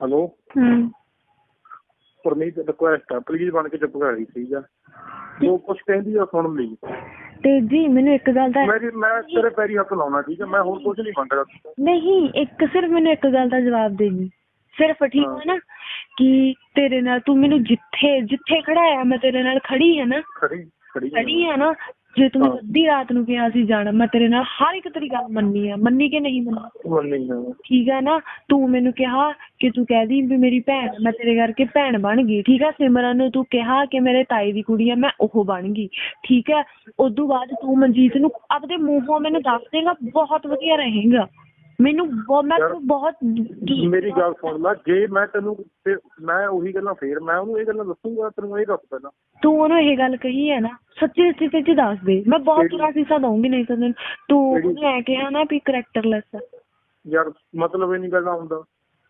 Hello ਹੂੰ Parmeet request ਆ। Please ਬਣ ਕੇ ਚੁੱਪ ਕਰ ਗਈ ਠੀਕ ਆ ਜੋ ਕੁਝ ਕਹਿੰਦੀ ਆ ਸੁਣ ਲਈ। ਤੇ ਜੀ ਮੈਨੂੰ ਇੱਕ ਗੱਲ ਦਾ ਮੇਰੀ ਮੈਂ ਤੇਰੇ ਪੈਰੀ ਹੱਥ ਲਾਉਣਾ ਠੀਕ ਆ? ਮੈਂ ਹੋਰ ਕੁਝ ਨਹੀਂ ਮੰਗਦਾ। ਨਹੀਂ ਇੱਕ ਸਿਰਫ ਮੈਨੂੰ ਇੱਕ ਗੱਲ ਦਾ ਜਵਾਬ ਦੇ ਦੀ ਸਿਰਫ ਠੀਕ ਹੈ। ਨਾ ਕਿ ਤੇਰੇ ਨਾਲ ਤੂੰ ਮੈਨੂੰ ਜਿੱਥੇ ਜਿੱਥੇ ਖੜਾ ਆ ਮੈਂ ਤੇਰੇ ਨਾਲ ਖੜੀ ਆ ਨਾ। ਖੜੀ ਖੜੀ ਆ। ਖੜੀ ਆ ਨਾ ਜੇ ਤੂੰ ਮੈਨੂੰ ਹਾਂ। ਅੱਧੀ ਰਾਤ ਨੂੰ ਕਿਹਾ ਸੀ ਜਾਣਾ ਮੈਂ ਤੇਰੇ ਨਾਲ ਹਰ ਇੱਕ ਤੇਰੀ ਗੱਲ ਮੰਨੀ ਆ। ਮੰਨੀ ਕਿ ਨਹੀਂ ਮੰਨੀ? ਮੰਨੀ ਆ। ਠੀਕ ਹੈ ਨਾ ਤੂੰ ਮੈਨੂੰ ਕਿਹਾ ਕਿ ਤੂੰ ਕਹਿਦੀ ਵੀ ਮੇਰੀ ਭੈਣ ਆ, ਮੈਂ ਤੇਰੇ ਕਰਕੇ ਭੈਣ ਬਣ ਗਈ। ਠੀਕ ਹੈ ਸਿਮਰਨ ਨੂੰ ਤੂੰ ਕਿਹਾ ਕਿ ਮੇਰੇ ਤਾਈ ਦੀ ਕੁੜੀ ਆ ਮੈਂ ਉਹ ਬਣ ਗਈ। ਠੀਕ ਹੈ ਉਦੋਂ ਬਾਅਦ ਤੂੰ ਮਨਜੀਤ ਨੂੰ ਆਪਦੇ ਮੂੰਹੋਂ ਮੈਨੂੰ ਦੱਸ ਦੇਗਾ ਬਹੁਤ ਵਧੀਆ ਰਹੇਗਾ। ਮੈਨੂੰ ਮੈਂ ਤੈਨੂੰ ਬਹੁਤ ਮੇਰੀ ਗੱਲ ਸੁਣ ਲੈ ਜੇ ਮੈਂ ਤੈਨੂੰ ਮੈਂ ਉਹੀ ਗੱਲਾਂ ਫੇਰ ਮੈਂ ਉਹਨੂੰ ਇਹ ਗੱਲਾਂ ਦੱਸੂਗਾ ਤੈਨੂੰ ਇਹ ਦੱਸ ਪਹਿਲਾਂ। ਤੂੰ ਉਹਨੂੰ ਇਹ ਗੱਲ ਕਹੀ ਹੈ ਨਾ ਸੱਚੀ ਸੱਚੀ ਤੇ ਦੱਸ ਦੇ। ਮੈਂ ਬਹੁਤ? ਤੇਰਾ ਸੀਸਾ ਦਊਂਗੀ ਨਹੀਂ ਤੈਨੂੰ ਤੂੰ? ਉਹਨੂੰ ਐ ਕਿਹਾ ਨਾ ਵੀ ਕਰੈਕਟਰਲੈਸ ਆ। ਯਾਰ ਮਤਲਬ ਇਹ ਨਹੀਂ ਗੱਲਾਂ ਹੁੰਦਾ।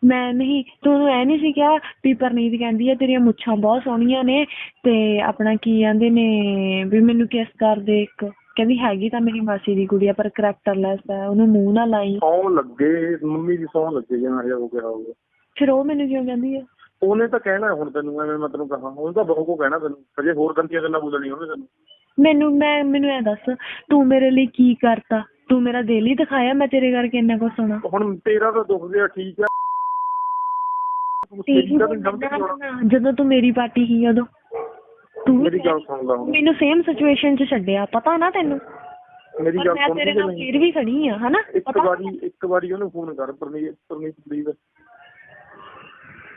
ਮੈਂ ਨਹੀਂ ਤੂੰ ਉਹਨੂੰ ਐ ਨਹੀਂ ਸੀ ਕਿਹਾ ਵੀ ਪਰਨੀਤ ਕਹਿੰਦੀ ਆ ਤੇਰੀਆਂ ਮੁੱਛਾਂ ਬਹੁਤ ਸੋਹਣੀਆਂ ਨੇ ਤੇ ਆਪਣਾ ਕੀ ਕਹਿੰਦੇ ਨੇ ਵੀ ਮੈਨੂੰ ਕਿਸ ਕਰ ਦੇ ਇੱਕ ਕਹਿੰਦੀ ਹੈਗੀ ਤਾਂ ਮੇਰੀ ਮਾਸੀ ਦੀ ਕੁੜੀ ਆ ਪਰ ਕਰੈਕਟਰਲੈਸ ਆ ਉਹਨੂੰ ਮੂੰਹ ਨਾ ਲਾਈ। ਸੌਂ ਲੱਗੇ ਮੰਮੀ ਦੀ ਸੌਂ ਲੱਗੇ ਜਾਂ ਇਹ ਹੋ ਗਿਆ ਹੋਊਗਾ ਫਿਰ ਉਹ ਮੈਨੂੰ ਕਿਉਂ ਕਹਿੰਦੀ ਆ? ਉਹਨੇ ਤਾਂ ਕਹਿਣਾ ਹੁਣ ਤੈਨੂੰ ਐਵੇਂ ਮੈਂ ਤੈਨੂੰ ਕਹਾਂ ਉਹਨੇ ਤਾਂ ਬਹੁ ਕੋ ਕਹਿਣਾ ਤੈਨੂੰ ਅਜੇ ਹੋਰ ਗੰਦੀਆਂ ਗੱਲਾਂ ਬੋਲਣੀਆਂ ਉਹਨੇ ਤੈਨੂੰ। ਮੈਨੂੰ ਮੈਂ ਮੈਨੂੰ ਐ ਦੱਸ ਤੂੰ ਮੇਰੇ ਲਈ ਕੀ ਕਰਤਾ? ਤੂੰ ਮੇਰਾ ਦਿਲ ਹੀ ਦਿਖਾਇਆ ਮੈਂ ਤੇਰੇ ਕਰਕੇ ਇੰਨਾ ਕੁਝ ਸੁਣਾ ਹੁਣ ਤੇਰਾ ਤਾਂ ਦੁੱਖ ਗਿਆ ਠੀਕ ਆ ਤੇਰੀ ਤਾਂ ਨਹੀਂ ਸਮਝ ਨਹੀਂ ਆਉਣਾ ਜਦੋਂ ਤੂੰ ਮੇਰੀ ਪਾਰਟੀ ਸੀ ਉਦੋਂ ਤੂੰ ਮੇਰੀ ਗੱਲ ਸੁਣ ਲਾ ਹੁਣ। ਮੈਨੂੰ ਸੇਮ ਸਿਚੁਏਸ਼ਨ 'ਚ ਛੱਡਿਆ ਪਤਾ ਨਾ ਤੈਨੂੰ? ਮੇਰੀ ਗੱਲ ਸੁਣ ਤੇਰੇ ਨਾਲ ਫਿਰ ਵੀ ਖੜੀ ਆ ਹਨਾ? ਇੱਕ ਵਾਰੀ ਇੱਕ ਵਾਰੀ ਉਹਨੂੰ ਫੋਨ ਕਰ ਪਰਨੀਤ ਪਰਨੀਤ ਪਲੀਜ਼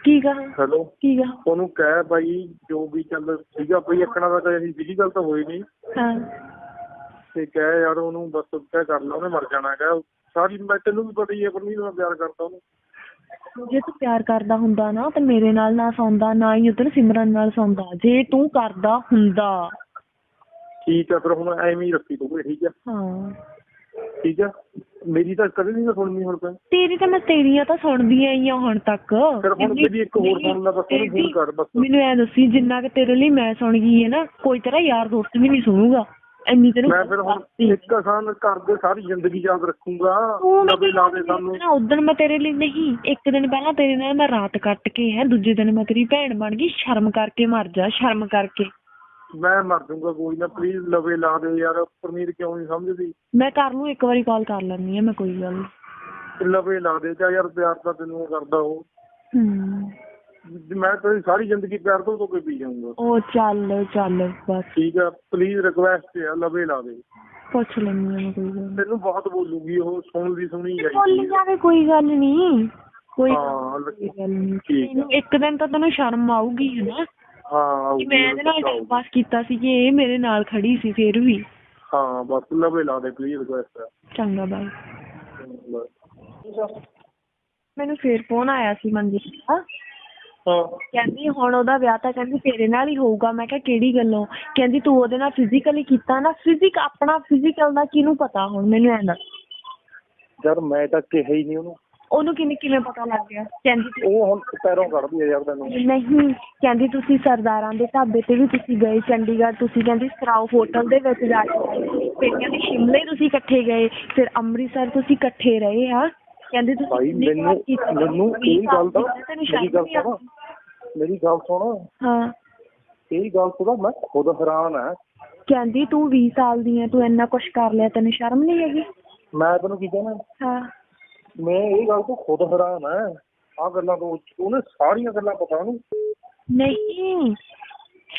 ਕੀ ਕਹਾ ਹੈਲੋ? ਕੀ ਕਹਾ ਉਹਨੂੰ ਕਹਿ ਬਾਈ ਜੋ ਵੀ ਚੱਲ ਸੀਗਾ ਬਈ ਇੱਕਣਾ ਦਾ ਤਾਂ ਅਸੀਂ ਫਿਜ਼ੀਕਲ ਤਾਂ ਹੋਈ ਨਹੀਂ। ਹਾਂ। ਤੇ ਕਹਿ ਯਾਰ ਉਹਨੂੰ ਬਸ ਕਹਿ ਕਰ ਲਾ ਉਹਨੇ ਮਰ ਜਾਣਾ ਕਹਿ। ਸਾਰੀ ਮੈਂ ਤੈਨੂੰ ਵੀ ਪਤਾ ਹੀ ਹੈ ਪਰਨੀਤ ਮੈਂ ਪਿਆਰ ਕਰਦਾ ਉਹਨੂੰ। ਜੇ ਤੂੰ ਪਿਆਰ ਕਰਦਾ ਹੁੰਦਾ ਨਾ ਤੇ ਮੇਰੇ ਨਾਲ ਨਾ ਸੌਂਦਾ ਨਾ ਹੀ ਉਧਰ ਸਿਮਰਨ ਨਾਲ ਸੌਂਦਾ। ਜੇ ਤੂੰ ਕਰਦਾ ਹੁੰਦਾ। ਠੀਕ ਆ ਫਿਰ ਹੁਣ ਐਵੇਂ ਹੀ ਰੱਖੀ ਤੂੰ ਠੀਕ ਆ? ਹਾਂ। ਠੀਕ ਆ? ਮੇਰੀ ਤਾਂ ਕਦੇ ਨਹੀਂ ਸੁਣਨੀ ਹੁਣ ਤਾਂ ਤੇਰੀ ਤਾਂ ਮੈਂ ਤੇਰੀਆਂ ਤਾਂ ਸੁਣਦੀ ਆਈ ਆ ਹੁਣ ਤੱਕ। ਫਿਰ ਹੁਣ ਮੇਰੀ ਇੱਕ ਹੋਰ ਸੁਣ ਲੈ ਬਸ ਉਹਨੂੰ ਫੋਨ ਕਰ ਬਸ। ਮੈਨੂੰ ਐ ਦੱਸੀ ਜਿੰਨਾ ਕਿ ਤੇਰੇ ਲਈ ਮੈਂ ਸੁਣ ਗਈ ਹੈ ਨਾ ਕੋਈ ਤੇਰਾ ਯਾਰ ਦੋਸਤ ਵੀ ਨਹੀਂ ਸੁਣੂਗਾ। ਇੰਨੀ ਤੈਨੂੰ ਮੈਂ ਫਿਰ ਹੁਣ ਇੱਕ ਆਸਾਨ ਕਰਦੇ ਸਾਰੀ ਜ਼ਿੰਦਗੀ ਯਾਦ ਰੱਖੂਗਾ। ਤੂੰ ਨਵੇਂ ਲਾ ਦੇ ਸਾਨੂੰ। ਨਾ ਉਦੋਂ ਮੈਂ ਤੇਰੇ ਲਈ ਨਹੀਂ ਇੱਕ ਦਿਨ ਪਹਿਲਾਂ ਤੇਰੇ ਨਾਲ ਮੈਂ ਰਾਤ ਕੱਟ ਕੇ ਹੈ ਦੂਜੇ ਦਿਨ ਮੈਂ ਤੇਰੀ ਭੈਣ ਬਣ ਗਈ ਸ਼ਰਮ ਕਰਕੇ ਮਰ ਜਾ ਸ਼ਰਮ ਕਰਕੇ। ਮੈਂ ਮਰ ਜਾਊਂਗਾ ਕੋਈ ਨਾ ਪਲੀਜ਼ ਲਵੇ ਲਾ ਦੇ ਯਾਰ ਪਰਨੀਤ ਕਿਉਂ ਨਹੀਂ ਸਮਝਦੀ? ਮੈਂ ਕਰ ਲੂੰ ਇੱਕ ਵਾਰੀ ਕਾਲ ਕਰ ਲੈਂਦੀ ਆ ਮੈਂ ਕੋਈ ਗੱਲ ਲਵੇ ਲਾ ਦੇ ਚਾ ਯਾਰ ਪਿਆਰ ਤਾਂ ਤੈਨੂੰ ਕਰਦਾ ਉਹ। ਹੂੰ। ਮੈਂ ਤੇਰੀ ਸਾਰੀ ਜ਼ਿੰਦਗੀ ਪਿਆਰ ਤੋਂ ਤੋਂ ਕੋਈ ਪੀ ਜਾਊਂਗਾ। ਉਹ ਚੱਲ ਚੱਲ ਬਸ। ਠੀਕ ਆ ਪਲੀਜ਼ ਰਿਕੁਐਸਟ ਹੈ ਲਵੇ ਲਾ ਦੇ ਪੁੱਛ ਲੈਂਦੀ ਆ ਮੈਂ ਕੋਈ ਗੱਲ। ਤੈਨੂੰ ਬਹੁਤ ਬੋਲੂਗੀ ਉਹ ਸੁਣਦੀ ਸੁਣੀ ਬੋਲੀ ਜਾਏਗੀ ਜਾਵੇ ਕੋਈ ਗੱਲ ਨਹੀਂ ਕੋਈ ਹਾਂ ਕੋਈ ਗੱਲ ਨਹੀਂ ਠੀਕ ਆ। ਇੱਕ ਦਿਨ ਤਾਂ ਤੈਨੂੰ ਸ਼ਰਮ ਆਊਗੀ ਹੈ ਨਾ ਹਾਂ ਕਿ ਮੈਂ ਇਹਦੇ ਨਾਲ ਟਾਈਮ ਪਾਸ ਕੀਤਾ ਸੀ ਕਿ ਇਹ ਮੇਰੇ ਨਾਲ ਖੜੀ ਸੀ ਫਿਰ ਵੀ। ਹਾਂ ਬਸ ਲਵੇ ਲਾ ਦੇ ਪਲੀਜ਼ ਰਿਕੁਐਸਟ ਹੈ ਚੰਗਾ। ਬਾਈ। ਮੈਨੂੰ ਫੇਰ ਫੋਨ ਆਇਆ ਸੀ ਮਨਜੀਤ ਦਾ। ਕਹਿੰਦੀ ਹੁਣ ਉਹਦਾ ਵਿਆਹ ਤਾਂ ਕਹਿੰਦੀ ਤੇਰੇ ਨਾਲ ਹੀ ਹੋਊਗਾ। ਮੈਂ ਕਿਹਾ ਕਿਹੜੀ ਗੱਲੋਂ? ਕਹਿੰਦੀ ਤੂੰ ਉਹਦੇ ਨਾਲ ਫਿਜ਼ੀਕਲੀ ਕੀਤਾ ਨਾ ਫਿਜ਼ਿਕ ਆਪਣਾ ਫਿਜ਼ੀਕਲ ਦਾ ਕਿਹਨੂੰ ਪਤਾ ਹੁਣ? ਮੈਨੂੰ ਐਂ ਦੱਸ ਯਾਰ ਮੈਂ ਤਾਂ ਕਿਹਾ ਹੀ ਨਹੀਂ ਉਹਨੂੰ। ਉਹਨੂੰ ਕਿਵੇਂ ਕਿਵੇਂ ਪਤਾ ਲੱਗ ਗਿਆ? ਕਹਿੰਦੀ ਉਹ ਹੁਣ ਪੈਰੋਂ ਕੱਢਦੀ ਆ ਯਾਰ ਤੈਨੂੰ। ਨਹੀਂ ਕਹਿੰਦੀ ਤੁਸੀਂ ਸਰਦਾਰਾਂ ਦੇ ਢਾਬੇ ਤੇ ਵੀ ਤੁਸੀਂ ਗਏ ਚੰਡੀਗੜ੍ਹ ਤੁਸੀਂ ਕਹਿੰਦੀ ਸਰਾਓ ਹੋਟਲ ਦੇ ਵਿੱਚ ਜਾ ਕੇ। ਫਿਰ ਕਹਿੰਦੀ ਸ਼ਿਮਲੇ ਤੁਸੀਂ ਇਕੱਠੇ ਗਏ ਫਿਰ ਅੰਮ੍ਰਿਤਸਰ ਤੁਸੀਂ ਇਕੱਠੇ ਰਹੇ ਆ। ਕਹਿੰਦੀ ਤੁਸੀਂ ਭਾਈ ਕਿੰਨੀ ਮੈਨੂੰ ਕੀਤਾ? ਮੈਨੂੰ ਇਹ ਗੱਲ ਦਾ ਮੇਰੀ ਗੱਲ ਨਹੀਂ ਸੁਣ? ਮੇਰੀ ਗੱਲ ਸੁਣ। ਹਾਂ। ਇਹ ਗੱਲ ਤੋਂ ਮੈਂ ਖੁਦ ਹੈਰਾਨ ਆ। ਕਹਿੰਦੀ ਤੂੰ 20 ਸਾਲ ਦੀ ਹੈ ਤੂੰ ਇੰਨਾ ਕੁਛ ਕਰ ਲਿਆ ਤੈਨੂੰ ਸ਼ਰਮ ਨਹੀਂ ਹੈਗੀ? ਮੈਂ ਤੈਨੂੰ ਕੀ ਕਹਿਣਾ? ਹਾਂ। ਮੈਂ ਇਹ ਗੱਲ ਤੋਂ ਖੁਦ ਹੈਰਾਨ ਆ। ਆ ਗੱਲਾਂ ਤੋਂ ਉਹਨੇ ਸਾਰੀਆਂ ਗੱਲਾਂ ਪਤਾ ਉਹਨੂੰ ਨਹੀਂ।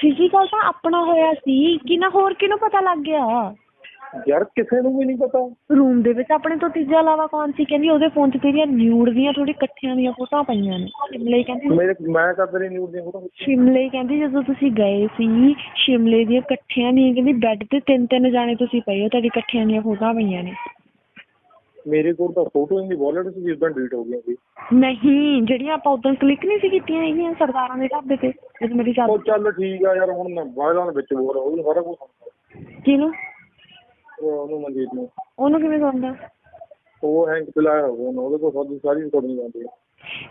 ਫਿਜ਼ੀਕਲ ਤਾਂ ਆਪਣਾ ਹੋਇਆ ਸੀ। ਕਿ ਨਾ ਹੋਰ ਕਿਹਨੂੰ ਪਤਾ ਲੱਗ ਗਿਆ? ਯਾਰ ਕਿਸੇ ਨੂੰ ਵੀ ਨਹੀਂ ਪਤਾ। ਰੂਮ ਦੇ ਵਿੱਚ ਆਪਣੇ ਤੋਂ ਤੀਜਾ ਇਲਾਵਾ ਕੌਣ ਸੀ? ਕਹਿੰਦੀ ਉਹਦੇ ਫੋਨ 'ਚ ਤੇਰੀਆਂ ਨਿਊਡ ਦੀਆਂ ਥੋੜੀ ਇਕੱਠੀਆਂ ਦੀਆਂ ਫੋਟੋਆਂ ਪਈਆਂ ਨੇ। ਸ਼ਿਮਲੇ ਕਹਿੰਦੀ ਮੇਰੇ ਮੈਂ ਤਾਂ ਤੇਰੀ ਨਿਊਜ਼ ਦੀਆਂ ਫੋਟੋ ਸ਼ਿਮਲੇ ਕਹਿੰਦੀ ਜਦੋਂ ਤੁਸੀਂ ਗਏ ਸੀ ਸ਼ਿਮਲੇ ਦੀਆਂ ਇਕੱਠੀਆਂ ਦੀਆਂ ਕਹਿੰਦੀ ਬੈੱਡ ਤੇ ਤਿੰਨ ਤਿੰਨ ਜਾਣੇ ਤੁਸੀਂ ਪਏ ਹੋ ਤੁਹਾਡੀ ਇਕੱਠੀਆਂ ਦੀਆਂ ਫੋਟੋਆਂ ਪਈਆਂ ਨੇ। ਮੇਰੇ ਕੋਲ ਤਾਂ ਫੋਟੋ ਹੀ ਵਾਲਟ ਸੀ ਜਿੱਦਾਂ ਡਿਲੀਟ ਹੋ ਗਈਆਂ ਸੀ। ਨਹੀਂ ਜਿਹੜੀਆਂ ਆਪਾਂ ਉਦੋਂ ਕਲਿੱਕ ਨਹੀਂ ਸੀ ਕੀਤੀਆਂ ਹੈਗੀਆਂ ਸਰਦਾਰਾਂ ਦੇ ਢਾਬੇ ਤੇ ਜਦੋਂ ਮੇਰੀ ਉਹ ਚੱਲ ਠੀਕ ਆ ਯਾਰ ਹੁਣ ਮੈਂ ਦੇ ਵਿੱਚ ਬੋਲ ਉਹਨੂੰ ਸਾਰਾ ਕੁਝ ਕਿਹਨੂੰ? ਉਹ ਉਹਨੂੰ ਮਨਜੀਤ ਨੂੰ ਉਹਨੂੰ ਕਿਵੇਂ ਸੁਣਦਾ? ਉਹ ਹੈਂਗ ਪਿਲਾਇਆ ਹੋਇਆ ਉਹਨੂੰ ਉਹਦੇ ਕੋਲ ਸਾਡੀ ਸਾਰੀ ਰਿਕਾਰਡਿੰਗ ਜਾਂਦੀ ਹੈ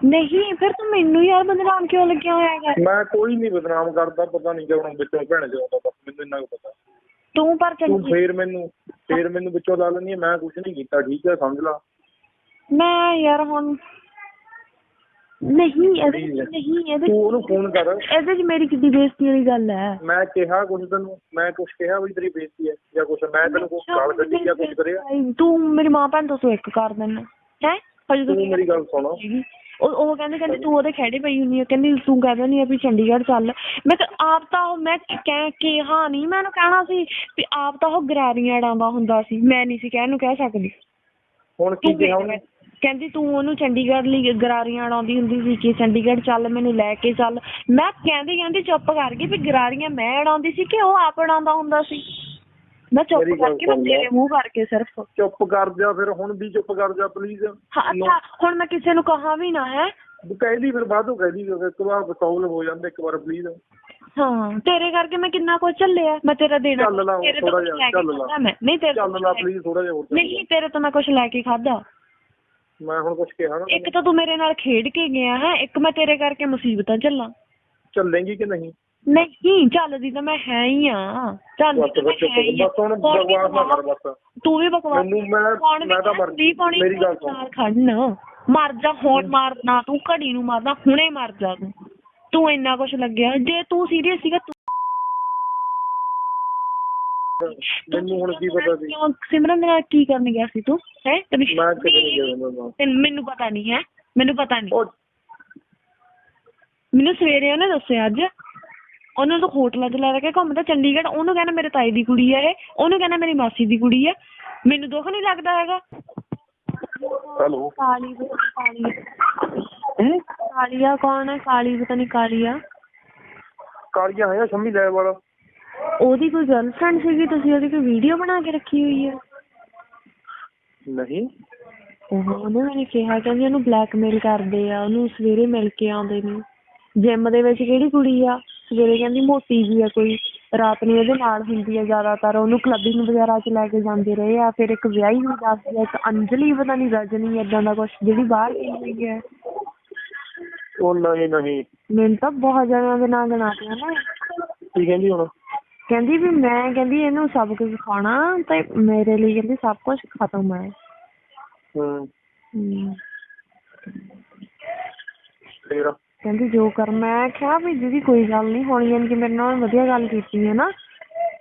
ਨਹੀਂ ਫਿਰ ਤੂੰ ਮੈਨੂੰ ਯਾਰ ਬਦਨਾਮ ਕਿਉਂ ਲੱਗਿਆ ਹੋਇਆ ਹੈਗਾ? ਮੈਂ ਕੋਈ ਨਹੀਂ ਬਦਨਾਮ ਕਰਦਾ ਪਤਾ ਨਹੀਂ ਕਿਉਂ ਵਿੱਚੋਂ ਭੈਣ ਜਾਉਂਦਾ ਬਸ ਮੈਨੂੰ ਇੰਨਾ ਕੁ ਪਤਾ। ਤੂੰ ਪਰ ਤੂੰ ਚੰਗੀ ਫੇਰ ਮੈਨੂੰ ਫੇਰ ਮੈਨੂੰ ਵਿੱਚੋਂ ਲਾ ਲੈਂਦੀ ਹੈ, ਮੈਂ ਕੁਝ ਨਹੀਂ ਕੀਤਾ ਠੀਕ ਹੈ ਸਮਝ ਲਾ। ਮੈਂ ਯਾਰ ਹੁਣ ਨਹੀਂ ਇਹਦੇ ਨਹੀਂ। ਇਹਦੇ ਤੂੰ ਉਹਨੂੰ ਫੋਨ ਕਰ। ਇਹਦੇ ਚ ਮੇਰੀ ਕਿੱਡੀ ਬੇਇੱਜ਼ਤੀ ਵਾਲੀ ਗੱਲ ਹੈ। ਮੈਂ ਕਿਹਾ ਕੁਝ ਤੈਨੂੰ ਮੈਂ ਕੁਝ ਕਿਹਾ ਵੀ ਤੇਰੀ ਬੇਇੱਜ਼ਤੀ ਹੈ ਜਾਂ ਕੁਝ ਮੈਂ ਤੈਨੂੰ ਕੋਈ ਗਾਲ ਕੱਢੀ ਜਾਂ ਕੁਝ ਕਰਿਆ? ਤੂੰ ਮੇਰੀ ਮਾਂ ਭੈਣ ਤੋਂ ਤੂੰ ਇੱਕ ਕਰ ਦੇਣਾ ਹੈ? ਹਜੇ ਤੂੰ ਮੇਰੀ ਗੱਲ ਸੁਣ। ਉਹ ਉਹ ਕਹਿੰਦੇ ਕਹਿੰਦੇ ਤੂੰ ਉਹਦੇ ਖੜੇ ਪਈ ਹੁੰਨੀ ਆ ਕਹਿੰਦੀ ਤੂੰ ਕਹਿੰਦਾ ਨਹੀਂ ਆ ਵੀ ਚੰਡੀਗੜ੍ਹ ਚੱਲ। ਮੈਂ ਤਾਂ ਆਪ ਤਾਂ ਉਹ ਮੈਂ ਕਹਿ ਕਿਹਾ ਨਹੀਂ ਮੈਂ ਉਹਨੂੰ ਕਹਿਣਾ ਸੀ ਵੀ ਆਪ ਤਾਂ ਉਹ ਗਰਾਰੀਆਂ ਡਾਂਦਾ ਹੁੰਦਾ ਸੀ। ਮੈਂ ਨਹੀਂ ਸੀ ਕਹਿਣ ਨੂੰ ਕਹਿ ਸਕਦੀ। ਹੁਣ ਕੀ ਕਿਹਾ ਉਹਨੇ? ਕਹਿੰਦੀ ਤੂੰ ਉਹਨੂੰ ਚੰਡੀਗੜ੍ਹ ਲਈ ਗਰਾਰੀਆਂ ਉਡਾਉਂਦੀ ਹੁੰਦੀ ਸੀ ਕਿ ਚੰਡੀਗੜ੍ਹ ਚੱਲ ਮੈਨੂੰ ਲੈ ਕੇ ਚੱਲ। ਮੈਂ ਕਹਿੰਦੀ ਕਹਿੰਦੀ ਚੁੱਪ ਕਰ ਗਈ ਵੀ ਗਰਾਰੀਆਂ ਮੈਂ ਉਡਾਉਂਦੀ ਸੀ ਕਿ ਉਹ ਆਪ ਉਡਾਉਂਦਾ ਹੁੰਦਾ ਸੀ? ਮੈਂ ਚੁੱਪ ਮੇਰੀ ਗੱਲ ਕਰਕੇ ਮੈਂ ਸੁਣ ਲੈ। ਤੇਰੇ ਮੂੰਹ ਕਰਕੇ ਸਿਰਫ। ਚੁੱਪ ਕਰ ਜਾ ਫਿਰ ਹੁਣ ਵੀ ਚੁੱਪ ਕਰ ਜਾ ਪਲੀਜ਼ ਹਾਂ ਅੱਛਾ ਹੁਣ ਮੈਂ ਕਿਸੇ ਨੂੰ ਕਹਾ ਵੀ ਨਾ ਹੈ? ਕਹਿ ਦੀ ਫਿਰ ਬਾਅਦੋਂ ਕਹਿ ਦੀ ਇੱਕ ਵਾਰ ਸੋਲਵ ਹੋ ਜਾਂਦਾ ਇੱਕ ਵਾਰ ਪਲੀਜ਼ ਹਾਂ ਤੇਰੇ ਕਰਕੇ ਮੈਂ ਕਿੰਨਾ ਕੁਝ ਝੱਲਿਆ। ਮੈਂ ਤੇਰਾ ਦੇਣਾ ਚੱਲ ਲਾ ਤੇਰੇ ਤੋਂ ਥੋੜਾ ਕੁਛ ਜਿਹਾ, ਲੈ ਕੇ ਚੱਲ ਲਾ। ਖਾਧਾ ਮੈਂ। ਨਹੀਂ ਤੇਰੇ ਤੋਂ ਚੱਲ ਕੁਛ ਲਾ ਲੈ ਕੇ- ਪਲੀਜ਼ ਥੋੜਾ ਜਿਹਾ ਹੋਰ ਚੱਲ ਨਹੀਂ ਤੇਰੇ ਤੋਂ ਮੈਂ ਕੁਝ ਲੈ ਕੇ ਖਾਦਾ ਮੈਂ ਹੁਣ ਕੁਝ ਕਿਹਾ ਨਾ ਇੱਕ ਤਾਂ ਤੂੰ ਮੇਰੇ ਨਾਲ ਖੇਡ ਕੇ ਗਿਆ ਹੈ ਇੱਕ ਮੈਂ ਤੇਰੇ ਕਰਕੇ ਮੁਸੀਬਤਾਂ ਝੱਲਾਂ। ਚੱਲੇਂਗੀ ਕਿ ਨਹੀਂ? ਨਹੀਂ ਚੱਲਦੀ ਤਾਂ ਮੈਂ ਹੈ ਹੀ ਆ। ਚੱਲਦੀ ਬਸ ਤਾਂ ਮੈਂ ਬਸ ਚੁੱਪ ਹੈ ਹੀ ਆ। ਬਸ ਹੁਣ ਕੌਣ ਵੀ ਬਕਵਾਸ ਨਾ ਕਰ ਬਕਵਾਸ- ਬਸ। ਤੂੰ ਵੀ ਬਕਵਾਸ ਮੈਨੂੰ ਮੈਂ ਕੌਣ ਵੀ ਮੈਂ ਤਾਂ ਮਰ ਦੀ ਪਾਉਣੀ ਮੇਰੀ ਗੱਲ ਸੁਣ। ਨਾਲ ਖੜਨ। ਮਰ ਜਾ ਹੁਣ ਮਾਰਨਾ ਤੂੰ ਘੜੀ ਨੂੰ ਮਾਰਨਾ ਹੁਣੇ ਮਰ ਜਾ ਤੂੰ। ਤੂੰ ਇੰਨਾ ਕੁਛ ਲੱਗਿਆ। ਜੇ ਤੂੰ ਸੀਰੀਅਸ ਸੀਗਾ ਤੂੰ ਮੈਨੂੰ ਹੁਣ ਕੀ ਪਤਾ ਸੀ? ਕਿਉਂ ਸਿਮਰਨ ਦੇ ਨਾਲ ਕੀ ਕਰਨ ਗਿਆ ਸੀ ਤੂੰ? ਹੈ? ਤੈਨੂੰ ਮੈਂ ਕਿਤੇ ਨਹੀਂ ਮੈਨੂੰ ਪਤਾ ਨਹੀਂ ਹੈ। ਮੈਨੂੰ ਪਤਾ ਨਹੀਂ। ਮੈਨੂੰ ਸਵੇਰੇ ਉਹਨੇ ਦੱਸਿਆ ਅੱਜ। ਉਹਨੂੰ ਤਾਂ ਹੋਟਲਾਂ 'ਚ ਲੈ ਕੇ ਘੁੰਮਦਾ ਚੰਡੀਗੜ੍ਹ। ਉਹਨੂੰ ਕਹਿੰਦਾ ਮੇਰੇ ਤਾਈ ਦੀ ਕੁੜੀ ਹੈ ਇਹ। ਉਹਨੂੰ ਕਹਿੰਦਾ ਮੇਰੀ ਮਾਸੀ ਦੀ ਕੁੜੀ ਹੈ ਮੈਨੂੰ ਦੁੱਖ ਨਹੀਂ ਲੱਗਦਾ ਹੈਗਾ? ਹੈਲੋ। ਕਾਲੀ ਪਤਾ ਨੀ ਕਾਲੀ। ਹੈ? ਕਾਲੀਆ ਕੌਣ ਹੈ ਕਾਲੀ ਪਤਾ ਨਹੀਂ ਕਾਲੀਆ। ਕਾਲੀਆ ਹੈ ਸ਼ੰਮੀ ਲੈ ਵਾਲਾ। ਉਹਦੀ ਕੋਈ ਗਰਲਫ੍ਰੈਂਡ ਸੀਗੀ? ਤੁਸੀਂ ਉਹਦੀ ਕੋਈ ਵੀਡੀਓ ਬਣਾ ਕੇ ਰੱਖੀ ਹੋਈ ਹੈ ਨਹੀਂ। ਉਹ ਉਹਨੇ ਮੈਨੂੰ ਕਿਹਾ ਕਹਿੰਦੀ ਉਹਨੂੰ ਬਲੈਕਮੇਲ ਕਰਦੇ ਆ ਉਹਨੂੰ ਸਵੇਰੇ ਮਿਲ ਕੇ ਆਉਂਦੇ ਨੇ। ਜਿਮ ਦੇ ਵਿੱਚ ਕਿਹੜੀ ਕੁੜੀ ਆ? ਸਵੇਰੇ ਕਹਿੰਦੀ ਮੋਟੀ ਜੀ ਆ ਕੋਈ ਰਾਤ ਨੂੰ ਇਹਦੇ ਨਾਲ ਹੁੰਦੀ ਆ ਜ਼ਿਆਦਾਤਰ ਉਹਨੂੰ ਕਲੱਬਿੰਗ ਵਗੈਰਾ 'ਚ ਲੈ ਕੇ ਜਾਂਦੇ ਰਹੇ ਆ ਫਿਰ ਇੱਕ ਵਿਆਹੀ ਹੋਈ ਦੱਸਦੀ ਆ ਇੱਕ ਅੰਜਲੀ ਪਤਾ ਨਹੀਂ ਰਜਨੀ ਏਦਾਂ ਦਾ ਕੁਛ ਜਿਹੜੀ ਬਾਹਰ ਗਈ ਹੋਈ ਹੈ ਉਹ ਨਹੀਂ ਨਹੀਂ। ਮੈਨੂੰ ਤਾਂ ਬਹੁਤ ਜਣਿਆਂ ਦੇ ਨਾਂ ਗਿਣਾਤੇ ਆ ਨਾ। ਕੀ ਕਹਿੰਦੀ ਹੁਣ? ਕਹਿੰਦੀ ਵੀ ਮੈਂ ਕਹਿੰਦੀ ਇਹਨੂੰ ਸਭ ਕੁਝ ਸਿਖਾਉਣਾ ਤੇ ਮੇਰੇ ਲਈ ਕਹਿੰਦੀ ਸਭ ਕੁਝ ਖਤਮ ਹੈ। ਹੂੰ। ਹਮ। ਫੇਰ? ਕਹਿੰਦੀ ਜੋ ਕਰ ਮੈਂ ਕਿਹਾ ਵੀ ਦੀਦੀ ਕੋਈ ਗੱਲ ਨਹੀਂ ਹੋਣੀ ਯਾਨੀ ਕਿ ਮੇਰੇ ਨਾਲ ਵਧੀਆ ਗੱਲ ਕੀਤੀ ਹੈ ਨਾ।